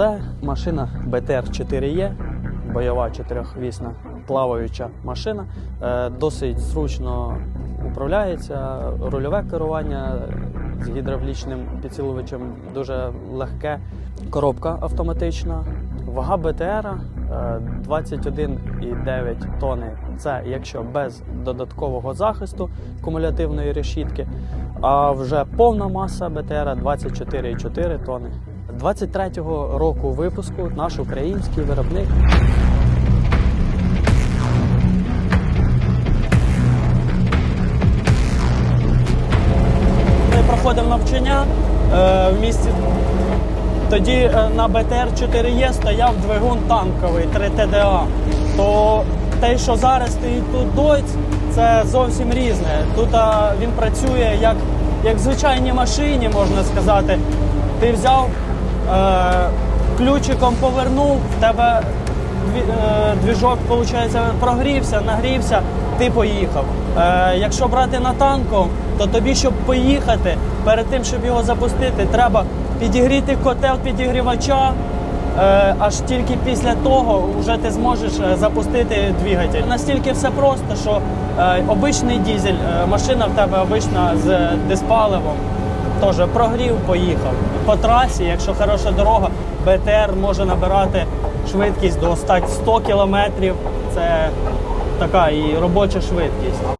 Це машина БТР-4Е, бойова чотирьохвісна плаваюча машина. Е, Досить зручно управляється, рульове керування з гідравлічним підсилувачем дуже легке, коробка автоматична. Вага БТР е, 21,9 тонни. Це якщо без додаткового захисту кумулятивної решітки. А вже повна маса БТР 24,4 тонни. 23-го року випуску наш український виробник. Ми проходив навчання е, в місті. Тоді е, на БТР-4Е стояв двигун танковий 3 ТДА. То те, що зараз стоїть тут Дойц, це зовсім різне. Тут а, він працює як, як в звичайній машині, можна сказати. Ти взяв е, ключиком повернув, в тебе е, двіжок виходить, прогрівся, нагрівся, ти поїхав. Е, якщо брати на танку, то тобі, щоб поїхати, перед тим, щоб його запустити, треба підігріти котел підігрівача. Е, аж тільки після того вже ти зможеш е, запустити двигатель. Настільки все просто, що е, обичний дізель, машина в тебе обична з диспаливом, теж прогрів, поїхав. По трасі, якщо хороша дорога, БТР може набирати швидкість до 100 100 км. Це така і робоча швидкість.